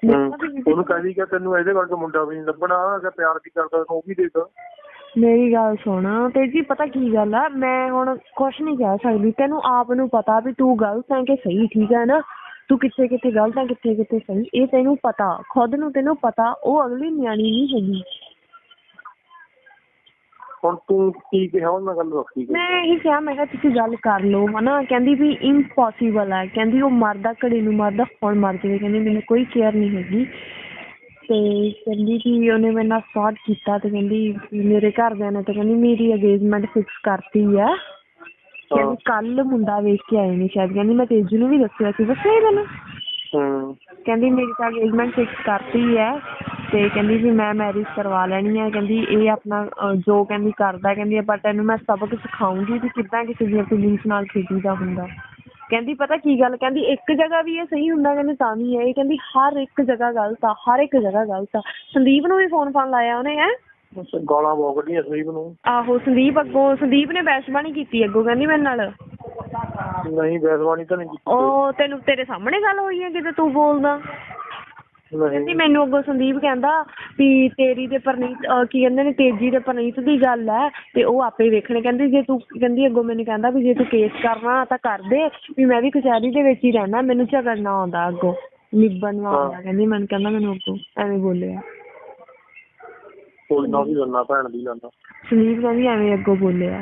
ਮੈਂ ਹੂੰ ਕਿਹਾ ਵੀ ਦੀਦੀ, ਉਹਨੂੰ ਕਹਿੰਦੀ ਕਿ ਤੈਨੂੰ ਇਹਦੇ ਕਰਕੇ ਮੁੰਡਾ ਵੀ ਨਹੀਂ ਲੱਭਣਾ ਕਿ ਪਿਆਰ ਵੀ ਕਰਦਾ ਤੈਨੂੰ ਉਹ ਵੀ ਦੇ ਦੋ ਮੇਰੀ ਗੱਲ ਸੁਣ ਤੇ ਜੀ ਪਤਾ ਕੀ ਗੱਲ ਆ ਮੈਂ ਹੁਣ ਕੁਛ ਨਹੀਂ ਕਹਿ ਸਕਦੀ ਤੈਨੂੰ ਆਪ ਨੂੰ ਪਤਾ ਵੀ ਤੂੰ ਗਲਤ ਹੈ ਕਿ ਸਹੀ ਠੀਕ ਹੈ ਨਾ? ਤੂੰ ਕਿੱਥੇ ਕਿੱਥੇ ਗਲਤ ਹੈ ਕਿੱਥੇ ਕਿੱਥੇ ਸਹੀ ਇਹ ਤੈਨੂੰ ਪਤਾ ਖੁਦ ਨੂੰ ਤੈਨੂੰ ਪਤਾ ਉਹ ਅਗਲੀ ਨਿਆਣੀ ਨਹੀਂ ਹੈਗੀ। ਹੁਣ ਤੂੰ ਕੀ ਕਿਹਾ ਉਹਨਾਂ ਗੱਲ ਰੱਖੀ ਮੈਂ ਇਹੀ ਕਿਹਾ ਮੈਂ ਕਿਹਾ ਤੁਸੀਂ ਗੱਲ ਕਰ ਲਓ ਹਨਾ? ਕਹਿੰਦੀ ਵੀ ਇੰਪੋਸੀਬਲ ਹੈ ਕਹਿੰਦੀ ਉਹ ਮਰਦਾ ਘੜੀ ਨੂੰ ਮਰਦਾ ਹੁਣ ਮਰ ਜਾਵੇ ਕਹਿੰਦੀ ਮੈਨੂੰ ਕੋਈ ਕੇਅਰ ਨਹੀਂ ਹੈਗੀ। ਤੇ ਕਹਿੰਦੀ ਕਿ ਉਹਨੇ ਮੇਰੇ ਨਾਲ ਫਰਾਡ ਕੀਤਾ ਤੇ ਕਹਿੰਦੀ ਵੀ ਮੇਰੇ ਘਰਦਿਆਂ ਨੇ ਤੇ ਕਹਿੰਦੀ ਮੇਰੀ ਅਗੇਜਮੈਂਟ ਫਿਕਸ ਕਰਤੀ ਹੈ ਕਹਿੰਦੀ ਕੱਲ ਮੁੰਡਾ ਵੇਖ ਕੇ ਆਏ ਨੇ ਸ਼ਾਇਦ। ਕਹਿੰਦੀ ਮੈਂ ਤੇਜੂ ਨੂੰ ਵੀ ਦੱਸਿਆ ਸੀ ਦੱਸਿਆ ਤੈਨੂੰ? ਹੂੰ। ਕਹਿੰਦੀ ਮੇਰੀ ਤਾਂ ਅਗੇਜਮੈਂਟ ਫਿਕਸ ਕਰਤੀ ਹੈ ਤੇ ਕਹਿੰਦੀ ਵੀ ਮੈਂ ਮੈਰਿਜ ਕਰਵਾ ਲੈਣੀ ਹੈ। ਕਹਿੰਦੀ ਇਹ ਆਪਣਾ ਅਹ, ਜੋ ਕਹਿੰਦੀ ਕਰਦਾ ਕਹਿੰਦੀ ਪਰ ਤੈਨੂੰ ਮੈਂ ਸਬਕ ਸਿਖਾਉਂਗੀ ਵੀ ਕਿੱਦਾਂ ਕਿਸੇ ਦੀਆਂ ਫੀਲਿੰਗਸ ਨਾਲ ਖੇਡੀਦਾ ਹੁੰਦਾ। ਕਹਿੰਦੀ ਪਤਾ ਕੀ ਗੱਲ ਕਹਿੰਦੀ ਇੱਕ ਜਗ੍ਹਾ ਵੀ ਇਹ ਸਹੀ ਹੁੰਦਾ ਕਹਿੰਦੀ ਤਾਂ ਵੀ ਹੈ। ਇਹ ਕਹਿੰਦੀ ਹਰ ਇੱਕ ਜਗ੍ਹਾ ਗਲਤ ਆ ਹਰ ਇੱਕ ਜਗ੍ਹਾ ਗਲਤ ਆ। ਸੰਦੀਪ ਨੂੰ ਵੀ ਫੋਨ ਫਾਨ ਲਾਇਆ ਉਹਨੇ ਹੈ? ਬਸ ਗਾਲਾਂ ਬਹੁਤ ਕੱਢੀਆਂ ਸਲੀਪ ਨੂੰ। ਆਹੋ ਸੰਦੀਪ ਅੱਗੋਂ ਸੰਦੀਪ ਨੇ ਬੈਸ਼ਬਾਣੀ ਕੀਤੀ ਅੱਗੋਂ ਕਹਿੰਦੀ ਮੇਰੇ ਨਾਲ। ਨਹੀਂ ਬੈਸਵਾਨੀ ਤਾਂ ਨਹੀਂ ਕੀਤੀ। ਉਹ ਤੈਨੂੰ ਤੇਰੇ ਸਾਹਮਣੇ ਗੱਲ ਹੋਈ ਹੈ ਕਿਤੇ ਤੂੰ ਬੋਲਦਾ? ਕਹਿੰਦੀ ਨਹੀਂ ਮੈਨੂੰ ਅੱਗੋਂ ਸੰਦੀਪ ਕਹਿੰਦਾ ਵੀ ਤੇਰੀ ਤੇ ਪਰਨੀਤ ਅਹ ਕੀ ਕਹਿੰਦੇ ਨੇ ਤੇਜੀ ਤੇ ਪਰਨੀਤ ਦੀ ਗੱਲ ਹੈ ਤੇ ਉਹ ਆਪੇ ਵੇਖਣੇ। ਕਹਿੰਦੀ ਜੇ ਤੂੰ ਕਹਿੰਦੀ ਅੱਗੋਂ ਮੈਨੂੰ ਕਹਿੰਦਾ ਵੀ ਜੇ ਤੂੰ ਕੇਸ ਕਰਨਾ ਤਾਂ ਕਰ ਦੇ ਵੀ ਮੈਂ ਵੀ ਕਚਹਿਰੀ ਦੇ ਵਿੱਚ ਹੀ ਰਹਿਣਾ ਮੈਨੂੰ ਝਗੜਨਾ ਆਉਂਦਾ ਅੱਗੋਂ। ਨਿਭਣ ਆਉਂਦਾ ਕਹਿੰਦੀ ਮੈਨੂੰ ਕਹਿੰਦਾ ਮੈਨੂੰ ਅੱਗੋਂ ਐਵੇਂ ਬੋਲਿਆ। ਕੋਈ ਨਾ ਵੀ ਲੰਨਾ ਭੈਣ ਦੀ ਲੰਨਾ ਸੰਦੀਪ ਕਹਿੰਦੀ ਐਵੇਂ ਅੱਗੋਂ ਬੋਲਿਆ।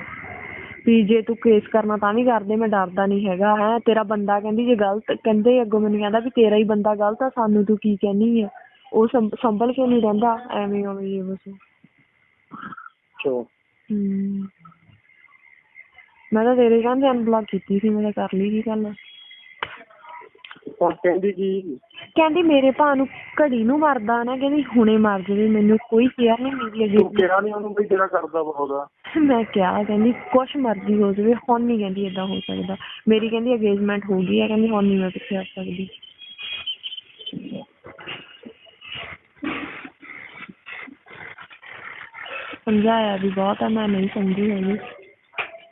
ਵੀ ਜੇ ਤੂੰ ਕੇਸ ਕਰਨਾ ਤਾਂ ਵੀ ਕਰਦੇ ਮੈਂ ਡਰਦਾ ਨਹੀਂ ਹੈਗਾ ਹੈ ਤੇਰਾ ਬੰਦਾ ਕਹਿੰਦੀ ਜੇ ਗਲਤ ਕਹਿੰਦੇ ਅੱਗੋਂ ਮੈਨੂੰ ਕਹਿੰਦਾ ਵੀ ਤੇਰਾ ਹੀ ਬੰਦਾ ਗਲਤ ਆ ਸਾਨੂੰ ਤੂੰ ਕੀ ਕਹਿਨੀ ਹੈ ਉਹ ਸੰਭ- ਸੰਭਲ ਕੇ ਨਹੀਂ ਰਹਿੰਦਾ ਐਵੇਂ ਉਵੇਂ ਇਹ ਬਸ। ਚੋ ਹਮ ਮੈਂ ਤਾਂ ਤੇਰੇ ਕਹਿੰਦੇ ਅਨਬਲੌਕ ਕੀਤੀ ਸੀ ਮੈਂ ਤਾਂ ਕਰ ਲਈ ਸੀ ਗੱਲ। ਹੁਣ ਕਹਿੰਦੀ ਕੀ? ਕਹਿੰਦੀ ਮੇਰੇ ਭਾ ਨੂੰ ਘੜੀ ਨੂੰ ਮਰਦਾ ਨਾ ਕਹਿੰਦੀ ਹੁਣੇ ਮਰ ਜਾਵੇ ਮੈਨੂੰ ਕੋਈ ਕੇਅਰ ਨਹੀਂ ਤੂੰ ਅਜੇ ਕਿਹਾ ਨਹੀਂ ਉਹਨੂੰ ਵੀ ਤੇਰਾ ਕਰਦਾ ਬਹੁਤਾ ਮੈਂ ਕਿਹਾ ਕਹਿੰਦੀ ਕੁਛ ਮਰਜ਼ੀ ਹੋ ਜਾਵੇ ਹੁਣ ਨਹੀਂ ਕਹਿੰਦੀ ਏਦਾਂ ਹੋ ਸਕਦਾ। ਮੇਰੀ ਕਹਿੰਦੀ ਅਗੇਜਮੈਂਟ ਹੋ ਗਈ ਹੈ ਕਹਿੰਦੀ ਹੁਣ ਨਹੀਂ ਮੈਂ ਪਿੱਛੇ ਆ ਸਕਦੀ। ਸਮਝਾਇਆ ਵੀ ਬਹੁਤ ਆ ਮੈਂ ਨਹੀਂ ਸਮਝੀ ਹੈਗੀ।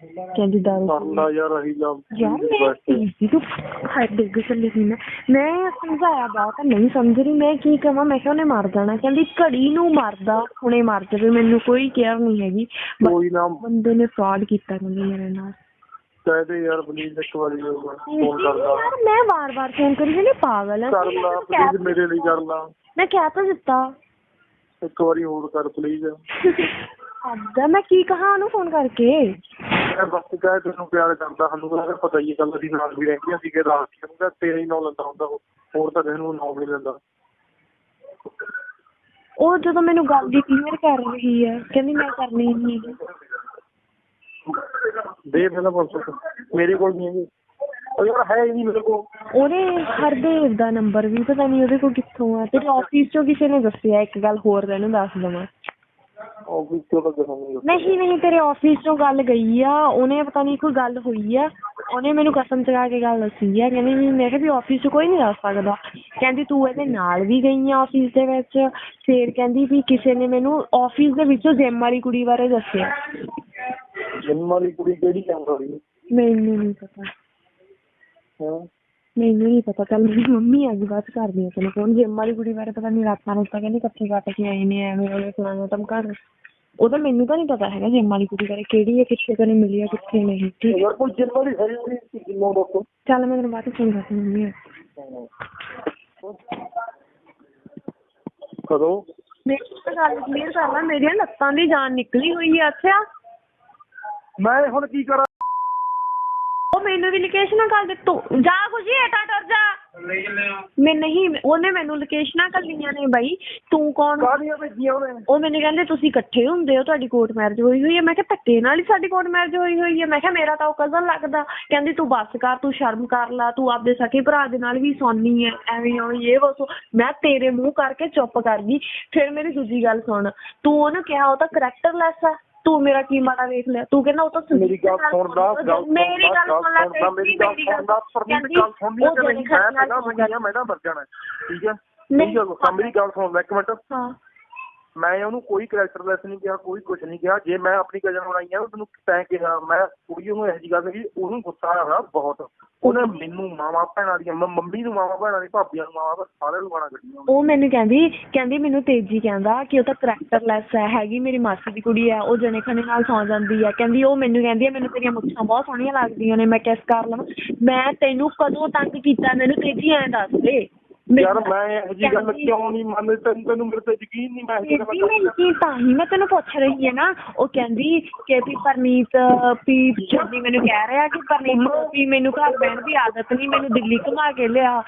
ਕਹਿੰਦੀ ਦਾਰੂ ਕਰ ਪੀ ਲਾ ਯਾਰ ਅਹੀ ਯਾਰ ਮੈਂ ਸੀ ਤੂੰ। ਹਾਏ ਡਿੱਗ ਚੱਲੀ ਸੀ ਮੈਂ। ਮੈਂ ਸਮਝਾਇਆ ਬਾਤ ਨਹੀਂ ਸਮਝ ਰਹੀ। ਮੈਂ ਕੀ ਕਹਾਂ ਮੈਂ ਕਿਹਾ ਉਹਨੇ ਮਰ ਜਾਣਾ। ਕਹਿੰਦੀ ਘੜੀ ਨੂੰ ਮਰਦਾ ਹੁਣੇ ਮਰ ਜਾਵੇ। ਮੈਨੂੰ ਕੋਈ ਕੇਅਰ ਨਹੀਂ ਹੈਗੀ। ਕੋਈ ਨਾ। ਬੰਦੇ ਨੇ ਫਰਾਡ ਕੀਤਾ ਕਹਿੰਦੀ ਮੇਰੇ ਨਾਲ। ਕਹਿ ਦੇ ਯਾਰ ਪਲੀਜ਼ ਇੱਕ ਵਾਰੀ ਫੋਨ ਯਾਰ ਮੈਂ ਵਾਰ-ਵਾਰ ਫੋਨ ਕਰੀ ਜਾਂਦੀ ਪਾਗਲ ਆ। ਕਰ ਲਾ ਪਲੀਜ਼ ਮੇਰੇ ਲਈ ਕਰ ਲਾ। ਮੈਂ ਕਹਿ ਤਾਂ ਦਿੱਤਾ। ਇੱਕ ਵਾਰੀ ਹੋਰ ਕਰ ਪਲੀਜ਼ ਅੱਦਾ ਮੈਂ ਕੀ ਕਹਾਂ ਉਹਨੂੰ ਫੋਨ ਕਰਕੇ? ਮੈਂ ਬਸ ਕਹਿ ਤੈਨੂੰ ਪਿਆਰ ਕਰਦਾ ਸਾਨੂੰ ਤਾਂ ਪਤਾ ਹੀ ਹੈ ਗੱਲ ਅਸੀਂ ਨਾਲ ਵੀ ਰਹਿੰਦੀਆਂ ਸੀਗੇ ਰਾਤ ਨੂੰ ਤਾਂ ਤੇਰੇ ਹੀ ਨਾਂ ਲੈਂਦਾ ਹੁੰਦਾ ਉਹ ਹੋਰ ਤਾਂ ਕਿਸੇ ਨੂੰ ਨਾਂ ਵੀ ਲੈਂਦਾ। ਉਹ ਜਦੋਂ ਮੈਨੂੰ ਗੱਲ ਦੀ ਕਲੀਅਰ ਕਰ ਰਹੀ ਹੈ ਕਹਿੰਦੀ ਮੈਂ ਕਰਨੀ ਨਹੀਂ ਹੈਗੀ। ਦੇ ਪਹਿਲਾਂ ਪਰਸੋਂ ਮੇਰੇ ਕੋਲ ਨਹੀਂ ਹੈਗੀ। ਉਹ ਯਾਰ ਹੈ ਹੀ ਨਹੀਂ ਮੇਰੇ ਕੋਲ। ਉਹਦੇ ਹਰਦੇਵ ਦਾ ਨੰਬਰ ਵੀ ਪਤਾ ਨਹੀਂ ਉਹਦੇ ਕੋਲ ਕਿੱਥੋਂ ਆ ਤੇਰੇ ਆਫਿਸ ਚੋਂ ਕਿਸੇ ਨੇ ਦੱਸਿਆ ਇੱਕ ਗੱਲ ਹੋਰ ਤੈਨੂੰ ਦੱਸ ਦਵਾਂ। ਲੱਗ ਰਿਹਾ ਨਹੀਂ ਨਹੀਂ ਤੇਰੇ ਆਫਿਸ ਚੋਂ ਗੱਲ ਗਈ ਆ ਉਹਨੇ ਪਤਾ ਨਹੀਂ ਕੋਈ ਗੱਲ ਹੋਈ ਆ। ਉਹਨੇ ਮੈਨੂੰ ਕਸਮ ਚਗਾ ਕੇ ਗੱਲ ਦੱਸੀ ਆ ਕਹਿੰਦੀ ਵੀ ਮੈਂ ਕਿਹਾ ਵੀ ਆਫਿਸ 'ਚ ਕੋਈ ਨਹੀਂ ਦੱਸ ਸਕਦਾ। ਕਹਿੰਦੀ ਤੂੰ ਇਹਦੇ ਨਾਲ ਵੀ ਗਈ ਆ ਆਫਿਸ ਦੇ ਵਿੱਚ। ਫੇਰ ਕਹਿੰਦੀ ਵੀ ਕਿਸੇ ਨੇ ਮੈਨੂੰ ਆਫਿਸ ਦੇ ਵਿੱਚੋਂ ਜਿਮ ਵਾਲੀ ਕੁੜੀ ਬਾਰੇ ਦੱਸਿਆ। ਜਿੰਮ ਵਾਲੀ ਕੁੜੀ ਕਿਹੜੀ ਕੰਮ ਰਹੀ ਹੈ ਮੈਨੂੰ ਨਹੀਂ ਪਤਾ। ਹਾਂ? ਮੈਨੂੰ ਨਹੀਂ ਪਤਾ ਕੱਲ ਮੇਰੀ ਮੰਮੀ ਆ ਗਈ ਬਾਤ ਕਰਦੀ ਆ ਤੈਨੂੰ ਫੋਨ ਜਿਮ ਵਾਲੀ ਕੁੜੀ ਬਾਰੇ ਪਤਾ ਨਹੀਂ ਰਾਤਾਂ ਨੂੰ ਤਾਂ ਕਹਿੰਦੀ ਇਕੱਠੇ ਕੱਟ ਕੇ ਆਏ ਨੇ ਐਵੇਂ ਉਹਨੇ ਫਲਾਣਾ ਧਮਕਾ ਉਹਦਾ ਮੈਨੂੰ ਤਾਂ ਨਹੀਂ ਪਤਾ ਹੈਗਾ ਜਿਮ ਵਾਲੀ ਕੁੜੀ ਬਾਰੇ ਕਿਹੜੀ ਹੈ ਕਿੱਥੇ ਕਨੇ ਮਿਲੀ ਆ ਕਿੱਥੇ ਨਹੀਂ ਠੀਕ ਹੈ? ਯਾਰ ਕੋਈ ਜਿੰਮ ਵਾਲੀ ਹੈ ਨਹੀਂ ਜਿੰਮੋਂ ਦੱਸੋ? ਚੱਲ ਮੈਂ ਤੈਨੂੰ ਬਾਅਦ ਚ ਫੋਨ ਕਰਦੀ ਮੰਮੀ ਕਦੋਂ? ਮੇਰੀ ਗੱਲ ਕਲੀਅਰ ਕਰ ਲੈ ਮੇਰੀਆਂ ਲੱਤਾਂ ਦੀ ਜਾਨ ਨਿਕਲੀ ਹੋਈ ਆ ਅੱਛਾ ਮੈਂ ਹੁਣ ਕੀ ਕਰਾਂ? ਉਹ ਮੈਨੂੰ ਵੀ ਲੋਕੇਸ਼ਨਾਂ ਕਰ ਦੇ। ਤੂੰ ਜਾ ਖੁਸ਼ੀ ਹਟਾ ਟਰ ਜਾ। ਮੈਂ ਨਹੀਂ ਉਹਨੇ ਮੈਨੂੰ ਲੋਕੇਸ਼ਨਾਂ ਕੱਲੀਆਂ ਨੇ ਬਾਈ। ਤੂੰ ਕੌਣ? ਕਾਹਦੀਆਂ ਭੇਜੀਆਂ ਉਹਨੇ? ਉਹ ਮੈਨੂੰ ਕਹਿੰਦੇ ਤੁਸੀਂ ਇਕੱਠੇ ਹੁੰਦੇ ਹੋ ਤੁਹਾਡੀ ਕੋਰਟ ਮੈਰਿਜ ਹੋਈ ਹੋਈ ਹੈ। ਮੈਂ ਕਿਹਾ ਧੱਕੇ ਨਾਲ ਹੀ ਸਾਡੀ ਕੋਰਟ ਮੈਰਿਜ ਹੋਈ ਹੋਈ ਹੈ। ਮੈਂ ਕਿਹਾ ਮੇਰਾ ਤਾਂ ਉਹ ਕਜ਼ਨ ਲੱਗਦਾ। ਕਹਿੰਦੀ ਤੂੰ ਬੱਸ ਕਰ ਤੂੰ ਸ਼ਰਮ ਕਰ ਲਾ ਤੂੰ ਆਪਦੇ ਸਕੇ ਭਰਾ ਦੇ ਨਾਲ ਵੀ ਸੌਣੀ ਹੈ ਐਵੇਂ ਉਹ ਇਹ ਵਸੋ। ਮੈਂ ਤੇਰੇ ਮੂੰਹ ਕਰਕੇ ਚੁੱਪ ਕਰ ਗਈ। ਫਿਰ ਮੇਰੀ ਦੂਜੀ ਗੱਲ ਸੁਣ। ਤੂੰ ਉਹਨੂੰ ਕਿਹਾ ਉਹ ਤਾਂ ਕਰੈਕਟਰਲੈਸ ਆ। ਤੂੰ ਮੇਰਾ ਕੀ ਮਾੜਾ ਵੇਖ ਲਿਆ? ਤੂੰ ਕਹਿੰਦਾ ਉਹ ਤਾਂ ਸੰਦੀਪ ਮੇਰੀ ਗੱਲ ਨਾਲ ਸੁਣ ਲਾ ਗੱਲ ਸੁਣ ਮੇਰੀ ਗੱਲ ਸੁਣ ਲੈ ਮੇਰੀ ਗੱਲ ਸੁਣ ਲਾ ਪਰਮੀਤ ਕਹਿੰਦੀ ਗੱਲ ਸੁਣਨੀ ਹੈ ਨਹੀਂ? ਮੈਂ ਪਹਿਲਾਂ ਮੰਗਿਆ ਮੈਂ ਤਾਂ ਮਰ ਜਾਣਾ। ਠੀਕ ਹੈ? ਨਹੀਂ। ਗੱਲ ਮੇਰੀ ਗੱਲ ਸੁਣ ਲੈ ਇੱਕ ਮਿੰਟ। ਹਾਂ। ਮੈਂ ਉਹਨੂੰ ਕੋਈ ਕਰੈਕਟਰਲੈਸ ਨਹੀਂ ਕਿਹਾ ਕੋਈ ਕੁਝ ਨਹੀਂ ਕਿਹਾ। ਜੇ ਮੈਂ ਆਪਣੀ ਕਜ਼ਨ ਬਣਾਈ ਆ ਤੈਨੂੰ ਤੈਂ ਕਿਹਾ ਮੈਂ ਕੁੜੀ ਨੂੰ ਇਹੋ ਜਿਹੀ ਗੱਲ ਕਹੀ ਉਹਨੂੰ ਗੁੱਸਾ ਆਇਆ ਹੋਇਆ ਬਹੁਤ। ਉਹਨੇ ਮੈਨੂੰ ਮਾਵਾ ਭੈਣਾਂ ਦੀਆਂ ਮੰਮੀ ਨੂੰ ਮਾਵਾ ਭੈਣਾਂ ਦੀ ਭਾਬੀਆਂ ਨੂੰ ਮਾਵਾ ਸਾਰਿਆਂ ਨੂੰ ਗਾਣਾ ਕੱਢੀਆਂ ਉਹ ਮੈਨੂੰ ਕਹਿੰਦੀ ਕਹਿੰਦੀ ਮੈਨੂੰ ਤੇਜੀ ਕਹਿੰਦਾ ਕਿ ਉਹ ਤਾਂ ਕਰੈਕਟਰਲੈਸ ਹੈ, ਹੈਗੀ ਮੇਰੀ ਮਾਸੀ ਦੀ ਕੁੜੀ ਹੈ, ਉਹ ਜਣੇ ਖਣੇ ਨਾਲ ਸੌ ਜਾਂਦੀ ਹੈ। ਕਹਿੰਦੀ, ਉਹ ਮੈਨੂੰ ਕਹਿੰਦੀ ਹੈ, ਮੈਨੂੰ ਤੇਰੀਆਂ ਮੁੱਛਾਂ ਬਹੁਤ ਸੋਹਣੀਆਂ ਲੱਗਦੀਆਂ ਨੇ, ਮੈਂ ਕਿਸ ਕਰ ਲਵਾਂ ਮੈਂ ਤੈਨੂੰ ਕਦੋਂ ਤੰਗ ਕੀਤਾ, ਮੈਨੂੰ ਤੇਜੀ ਐਂ ਦੱਸ ਦੇ। ਯਾਰ ਮੈਂ ਇਹੋ ਜਿਹੀ ਗੱਲ ਕਿਉਂ ਨਹੀਂ ਮੰਨਦੀ? ਤੈਨੂੰ ਤੈਨੂੰ ਮੇਰੇ ਤੇ ਯਕੀਨ ਨਹੀਂ ਮੈਂ ਇਹੋ ਗੱਲ ਮੈਂ ਕੀ ਤਾਂ ਹੀ ਮੈਂ ਤੈਨੂੰ ਪੁੱਛ ਰਹੀ ਹਾਂ ਨਾ। ਉਹ ਕਹਿੰਦੀ ਕਿ ਵੀ ਪਰਨੀਤ ਵੀ ਚੰਨੀ ਮੈਨੂੰ ਕਹਿ ਰਿਹਾ ਕਿ ਪਰਨੀਤ ਵੀ ਮੈਨੂੰ ਘਰ ਬਹਿਣ ਦੀ ਆਦਤ ਨਹੀਂ ਮੈਨੂੰ ਦਿੱਲੀ ਘੁਮਾ ਕੇ ਲਿਆ।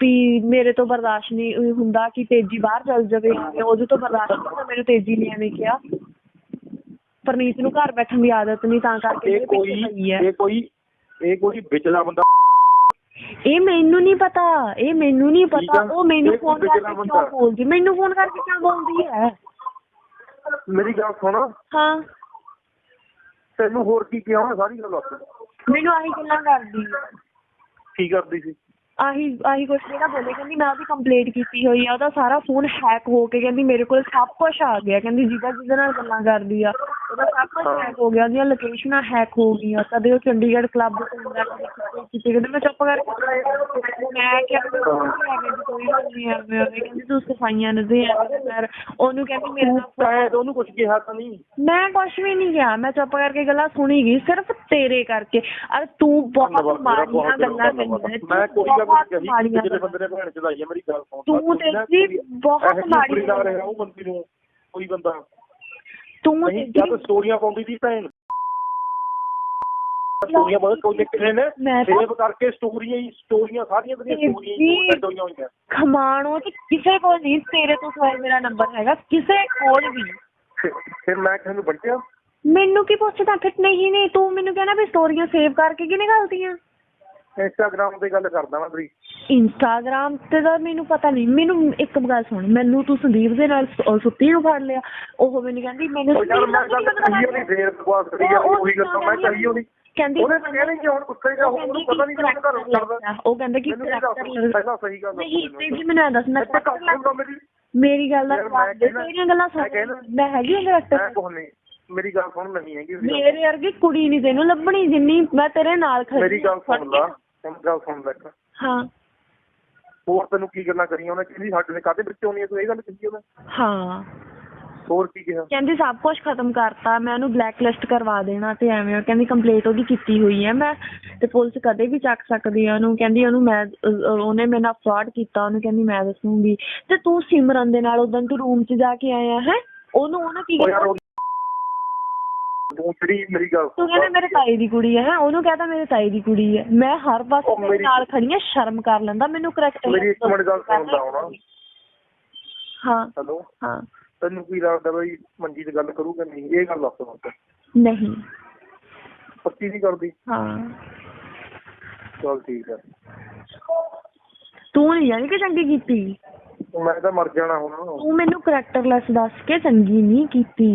ਵੀ ਮੇਰੇ ਤੋਂ ਬਰਦਾਸ਼ਤ ਨਹੀਂ ਹੁੰਦਾ ਕਿ ਤੇਜੀ ਬਾਹਰ ਚੱਲ ਜਾਵੇ। ਉਹਦੇ ਤੋਂ ਬਰਦਾਸ਼ਤ ਨਹੀਂ ਮੈਨੂੰ ਤੇਜੀ ਨੇ ਐਵੇਂ ਕਿਹਾ। ਪਰਨੀਤ ਨੂੰ ਘਰ ਬੈਠਣ ਦੀ ਆਦਤ ਨਹੀਂ ਤਾਂ ਕਰਕੇ ਇਹ ਕੋਈ ਇਹ ਕੋਈ ਇਹ ਕੋਈ ਵਿਚਲਾ ਬੰਦਾ ਇਹ ਮੈਨੂੰ ਨਹੀਂ ਪਤਾ ਇਹ ਮੈਨੂੰ ਨਹੀਂ ਪਤਾ। ਉਹ ਮੈਨੂੰ ਫੋਨ ਕਰਕੇ ਕਿਉਂ। ਬੋਲਦੀ? ਮੈਨੂੰ ਫੋਨ ਕਰਕੇ ਕਿਉਂ ਬੋਲਦੀ ਹੈ ਮੇਰੀ ਗੱਲ ਸੁਣ। ਹਾਂ। ਤੈਨੂੰ ਹੋਰ ਕੀ ਕਿਹਾ ਉਹਨੇ ਸਾਰੀ ਗੱਲ ਮੈਨੂੰ ਆਹੀ ਗੱਲਾਂ ਕਰਦੀ। ਕੀ ਕਰਦੀ ਸੀ? ਆਹੀ ਆਹੀ ਕੁਛ ਜਿਹੜਾ ਬੋਲੇ। ਕਹਿੰਦੀ ਮੈਂ ਉਹਦੀ ਕੰਪਲੇਂਟ ਕੀਤੀ ਹੋਈ ਆ ਉਹਦਾ ਸਾਰਾ ਫੋਨ ਹੈਕ ਹੋ ਕੇ ਕਹਿੰਦੀ ਮੇਰੇ ਕੋਲ ਸਭ ਕੁਝ ਆ ਗਿਆ। ਕਹਿੰਦੀ ਜਿਹਦਾ ਜਿਹਦੇ ਨਾਲ ਗੱਲਾਂ ਕਰਦੀ ਆ ਉਹਦਾ ਸਭ ਕੁਝ। ਹੈਕ ਹੋ ਗਿਆ। ਉਹਦੀਆਂ ਲੋਕੇਸ਼ਨਾਂ ਹੈਕ ਹੋ ਗਈਆਂ। ਕਦੇ ਉਹ ਚੰਡੀਗੜ੍ਹ ਕਲੱਬ ਤੋਂ ਹੁੰਦਾ ਕਿਤੇ ਕਿਤੇ ਕਹਿੰਦੇ ਮੈਂ ਚੁੱਪ ਕਰਕੇ ਮੈਂ ਕਿਹਾ ਕੋਈ ਨਹੀਂ ਐਵੇਂ ਐਵੇਂ ਕਹਿੰਦੀ ਤੂੰ ਸਫਾਈਆਂ ਨਾ ਦੇ ਕਰ। ਉਹਨੂੰ ਕਹਿੰਦੀ ਮੇਰੇ ਨਾਲ ਉਹਨੂੰ ਕੁਝ ਕਿਹਾ ਤਾਂ ਨਹੀਂ। ਮੈਂ ਕੁਛ ਵੀ ਨਹੀਂ ਕਿਹਾ। ਮੈਂ ਚੁੱਪ ਕਰਕੇ ਗੱਲਾਂ ਸੁਣੀ ਗਈ। ਸਿਰਫ ਤੇਰੇ ਕਰਕੇ ਅਰ ਤੂੰ ਬਹੁਤ ਧੰਨਵਾਦ ਮੇਰਾ, ਮਾੜੀਆਂ ਬਹੁਤ ਗੱਲਾਂ ਧੰਨਵਾਦ। ਕਰੀਆਂ ਮੈਂ ਕੋਈ ਗੱਲ ਬਹੁਤ ਨਹੀਂ ਕਹੀ ਮਾੜੀਆਂ ਜਿਹੜੇ ਗੱਲਾਂ। ਬੰਦੇ ਨੇ ਭੈਣ ਚਲਾਈ ਹੈ ਮੇਰੀ ਗੱਲ ਸੁਣ ਤੂੰ ਤੇ ਜੀ ਬਹੁਤ ਮਾੜੀ ਕੁੜੀ ਨਾਲ ਰਿਹਾ ਉਹ ਬੰਦੀ ਨੂੰ ਕੋਈ ਬੰਦਾ ਤੂੰ ਨਹੀਂ ਤੇ ਜਦ ਸਟੋਰੀਆਂ ਪਾਉਂਦੀ ਸੀ ਭੈਣ ਸਟੋਰੀਆਂ ਬਹੁਤ ਕੋਈ ਕਿਸੇ ਨੇ ਮੈਂ ਤਾਂ- ਸੇਵ ਕਰਕੇ ਸਟੋਰੀਆਂ ਹੀ ਸਟੋਰੀਆਂ ਸਾਰੀਆਂ ਦੀਆਂ ਤੇ ਸਟੋਰੀਆਂ ਜੀ- ਹੀ ਸੈੱਟ ਹੋਈਆਂ ਹੋਈਆਂ ਖਮਾਣੋ ਤੇ ਕਿਸੇ ਕੋਲ ਨਹੀਂ ਤੇਰੇ ਤੋਂ ਸਿਵਾਏ ਮੇਰਾ ਨੰਬਰ ਹੈਗਾ ਕਿਸੇ ਕੋਲ ਵੀ ਫਿਰ- ਫਿਰ ਮੈਂ ਕਿਸੇ ਨੂੰ ਬੰਟਿਆ ਮੈਨੂੰ ਕੀ ਪੁੱਛਦਾ? ਫਿਰ ਨਹੀਂ ਨਹੀਂ ਤੂੰ ਮੈਨੂੰ ਕਹਿਣਾ ਵੀ ਸਟੋਰੀਆਂ ਸੇਵ ਕਰਕੇ ਕਿਹਨੇ ਗਲਤੀਆਂ? ਇੰਸਟਾਗ੍ਰਾਮ ਤੇ ਗੱਲ ਕਰਦਾ ਮੈਂ ਤੇਰੀ। ਇੰਸਟਾਗ੍ਰਾਮ ਤੇ ਤਾਂ ਮੈਨੂੰ ਪਤਾ ਨਹੀਂ। ਮੈਨੂੰ ਇੱਕ ਗੱਲ ਸੁਣ ਮੈਨੂੰ ਤੂੰ ਸੰਦੀਪ ਦੇ ਨਾਲ ਸੁ- ਸੁੱਤੀ ਨੂੰ ਫੜ ਲਿਆ। ਉਹ ਮੈਨੂੰ ਕਹਿੰਦੀ ਮੈਨੂੰ ਉਹ ਯਾਰ ਮੈਂ ਗੱਲ ਕਹੀ ਫੇਰ ਬਕਵਾਸ ਕਰੀ ਆ ਉਹ- ਗੱਲ ਮੈਂ ਕਹੀ ਉਹਨੇ ਕਹਿੰਦੀ ਉਹਨੇ ਤਾਂ ਕਹਿਣੀ ਕਿ ਹੁਣ ਗੁੱਸੇ ਦਾ ਉਹਨੂੰ ਪਤਾ ਨਹੀਂ ਕਿ ਉਹਨੇ ਘਰੋਂ ਕਰਦਾ। ਉਹ ਕਹਿੰਦਾ ਕਿ ਮੈਨੂੰ ਇਹ ਦੱਸ character- ਪਹਿਲਾਂ ਸਹੀ ਗੱਲ ਦੱਸ ਨਹੀਂ ਮੈਨੂੰ। ਤੇ ਜੀ ਮੈਨੂੰ ਇਹ ਦੱਸ ਮੈਂ ਇੱਥੇ ਮੇਰੀ। ਮੇਰੀ ਗੱਲ ਦਾ ਯਾਰ ਜਵਾਬ ਦੇ ਤੇਰੀਆਂ ਗੱਲਾਂ ਸੁਣ ਮੈਂ ਹੈਗੀ ਹਾਂ ਮੈਂ ਕਰੈਕਟਰ ਨਹੀਂ। ਮੇਰੀ ਗੱਲ ਸੁਣ ਨਹੀਂ ਹੈਗੀ ਮੇਰੀ ਵਰਗੀ ਕੁੜੀ ਨਹੀਂ ਤੈਨੂੰ ਲੱਭਣੀ ਜਿੰਨੀ ਮੈਂ ਤੇਰੇ ਨਾਲ ਖੜੀ ਮੇਰੀ ਗੱਲ। ਸੁਣ ਲਾ ਹੁਣ ਗੱਲ ਸੁਣ ਲੈ ਇੱਕ। ਹਾਂ। ਹੋਰ ਤੈਨੂੰ ਕੀ ਗੱਲਾਂ ਕਰੀਆਂ ਉਹਨੇ ਕਹਿੰਦੀ ਸਾਡੇ ਨੇ ਕਾਹਦੇ ਵਿੱਚ ਆਉਣੀ ਹੈ ਤੂੰ ਇਹ ਗੱਲ ਕੀਤੀ ਉਹਨੇ? ਹਾਂ। ਹੋਰ ਕੀ ਕਿਹਾ? ਕਹਿੰਦੀ ਸਭ ਕੁਝ ਖਤਮ ਕਰਤਾ ਮੈਂ ਉਹਨੂੰ ਬਲੈਕ ਲਿਸਟ ਕਰਵਾ ਦੇਣਾ ਤੇ ਐਵੇਂ ਉਹ ਕਹਿੰਦੀ ਕੰਪਲੀਟ ਉਹਦੀ ਕੀਤੀ ਹੋਈ ਹੈ। ਮੈਂ ਤੇ ਪੁਲਿਸ ਕਦੇ ਵੀ ਚੱਕ ਸਕਦੀ ਆ ਉਹਨੂੰ। ਕਹਿੰਦੀ ਉਹਨੂੰ ਮੈਂ ਅਹ, ਉਹਨੇ ਮੇਰੇ ਨਾਲ ਫਰਾਡ ਕੀਤਾ ਉਹਨੂੰ ਕਹਿੰਦੀ ਮੈਂ ਦੱਸੂਗੀ। ਤੇ ਤੂੰ ਸਿਮਰਨ ਦੇ ਨਾਲ ਉਦੋਂ ਤੂੰ ਰੂਮ 'ਚ ਜਾ ਕੇ ਆਇਆ ਹੈ? ਉਹਨੂੰ ਉਹਨੇ ਕੀ ਉਹ ਯਾਰ ਉਹ ਜਿਹੜੀ ਮੇਰੀ ਗੱਲ ਤੂੰ ਕਹਿੰਦਾ ਮੇਰੇ ਤਾਈ ਦੀ ਕੁੜੀ ਹੈ ਹੈਂ? ਉਹਨੂੰ ਕਹਤਾ ਮੇਰੇ ਤਾਈ ਦੀ ਕੁੜੀ ਹੈ। ਮੈਂ ਹਰ ਪਾਸੇ ਉਹ ਤੇਰੇ ਮੇਰੀ- ਨਾਲ ਖੜੀ ਆ ਸ਼ਰਮ ਕਰ ਲੈਂਦਾ ਮੈਨੂੰ ਕਰੈਕਟ ਮੇਰੀ ਇੱਕ ਮਿੰਟ ਗੱਲ ਸੁਣ ਲਾ ਹੁਣ ਹਾਂ। ਹੈਲੋ? ਹਾਂ। ਤੈਨੂੰ ਕੀ ਲੱਗਦਾ ਬਈ ਮੰਜੀ ਤੇ ਗੱਲ ਕਰੂਗਾ ਨਹੀਂ? ਇਹ ਗੱਲ ਦੱਸ ਮੈਨੂੰ। ਨਹੀਂ। ਪੱਕੀ ਨਹੀਂ ਕਰਦੀ? ਹਾਂ। ਚਲ ਠੀਕ ਹੈ ਤੂੰ ਨਹੀਂ ਜਾਣੀ ਕਿ ਚੰਗੀ ਕੀਤੀ? ਮੈਂ ਤਾਂ ਮਰ ਜਾਣਾ ਹੁਣ। ਤੂੰ ਮੈਨੂੰ ਕਰੈਕਟਰਲੈਸ ਦੱਸ ਕੇ ਚੰਗੀ ਨਹੀਂ ਕੀਤੀ।